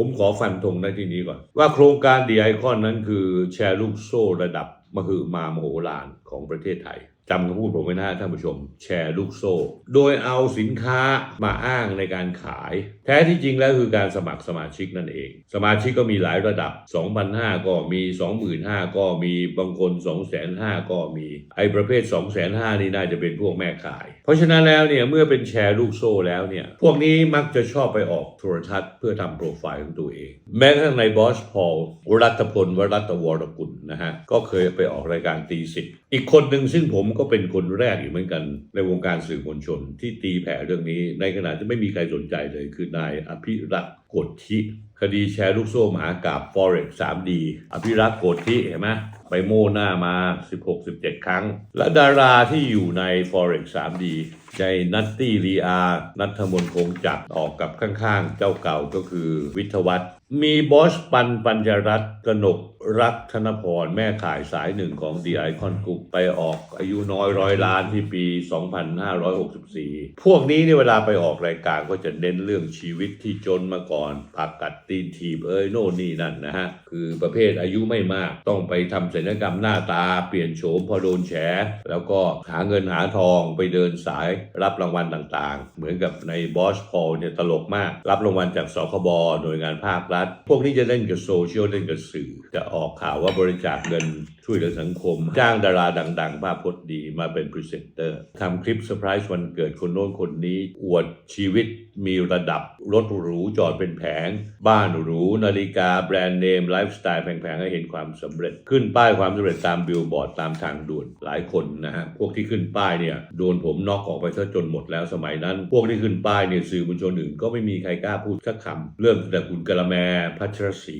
ผมขอฟันธงในที่นี้ก่อน ว่าโครงการดีไอคอนนั้นคือแชร์ลูกโซ่ระดับมหึมามโหฬารของประเทศไทย จำคำพูดผมไว้นะท่านผู้ชม แชร์ลูกโซ่ โดยเอาสินค้ามาอ้างในการขาย แท้ที่จริงแล้วคือการสมัครสมาชิกนั่นเอง สมาชิกก็มีหลายระดับ 2,500 ก็มี 25,000 ก็มีบางคน 2,500 ก็มี ไอ้ประเภท 2,500 นี่น่าจะเป็นพวกแม่ขาย เพราะฉะนั้นแล้วเนี่ยเมื่อเป็นแชร์ลูกโซ่แล้วเนี่ยพวกนี้มักจะชอบไปออกโทรทัศน์เพื่อทำโปรไฟล์ของตัวเอง แม้กระทั่งในบอสพอลรัตพลวรัตวรกุลนะฮะก็เคยไปออกรายการตีสิบอีกคนหนึ่งซึ่งผมก็เป็นคนแรกอยู่เหมือนกัน ในวงการสื่อมวลชนที่ตีแผ่เรื่องนี้ ในขณะที่ไม่มีใครสนใจเลย คือนายอภิรักษ์ กฎทิคดีแชร์ลูกโซ่หมากราบ Forex 3D อภิรักษ์โกธิเห็นไหมไปโม่หน้ามา 16-17 ครั้ง และดาราที่อยู่ใน Forex 3D ใจนัตตี้รีอานัทมนคงจักออกกับข้างๆ เจ้าเก่าก็คือวิทวัฒน์มีบอสปันปัญญรัตน์กนกรักธนพรแม่ขายสายหนึ่งของ The Icon Group ไปออกอายุน้อยร้อยล้านที่ปี 2564 พวกนี้เนี่ยเวลาไปออกรายการก็จะเน้นเรื่องชีวิตที่จนมาก่อนผักกัดตีนถีบเอ้ยโน่นนี่นั่นนะฮะ คือประเภทอายุไม่มาก ต้องไปทำศัลยกรรมหน้าตาเปลี่ยนโฉมพอโดนแฉ แล้วก็หาเงินหาทองไปเดินสายรับรางวัลต่างๆ เหมือนกับในบอสพอลเนี่ยตลกมาก รับรางวัลจากสคบหน่วยงานภาครัฐ พวกนี้จะเล่นกับโซเชียลเล่นกับสื่อ จะออกข่าวว่าบริจาคเงิน ช่วยเหลือสังคม จ้างดาราดัง ๆ ภาพพจน์ดีมาเป็นพรีเซนเตอร์ทำคลิปเซอร์ไพรส์วันเกิดคนโน้นคนนี้ อวดชีวิตมีระดับ รถหรูจอดเป็นแผง บ้านหรู นาฬิกาแบรนด์เนม ไลฟ์สไตล์แพงๆ ให้เห็นความสำเร็จ ขึ้นป้ายความสำเร็จตามบิลบอร์ดตามทางด่วนหลายคนนะฮะ พวกที่ขึ้นป้ายเนี่ยโดนผมน็อกออกไปซะจนหมดแล้วสมัยนั้น พวกที่ขึ้นป้ายเนี่ยสื่อมวลชนอื่นก็ไม่มีใครกล้าพูดสักคำเริ่มตั้งแต่คุณกะละแมพัชรศรี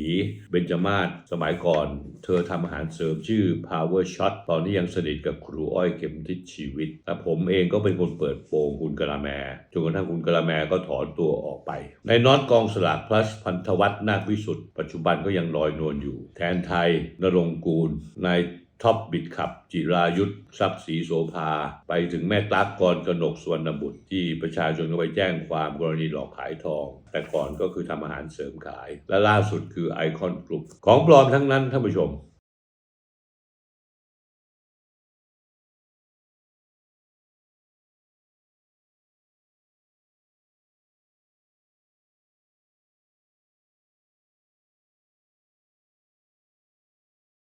เบญจมาศสมัยก่อน เธอทำอาหารเสริมชื่อ Power Shot ตอนนี้ยังสนิทกับครูอ้อยเข็มทิศชีวิตและผมเองก็เป็นคนเปิดโปงคุณกะละแมจนกระทั่งคุณกะละแมก็ถอนตัวออกไป ในน็อตกองสลาก plus พันธวัฒน์นาควิสุทธ์ปัจจุบันก็ยังลอยนวลอยู่ แทนไทยนรงค์กูลนายท็อปบิดขับ จิรายุทธทรัพย์ศรีโสภา ไปถึงแม่ตั๊กกรกนกสวรรณบุตร ที่ประชาชนก็ไปแจ้งความกรณีหลอกขายทอง แต่ก่อนก็คือทำอาหารเสริมขาย และล่าสุดคือไอคอนกลุ่มของปลอมทั้งนั้นท่านผู้ชม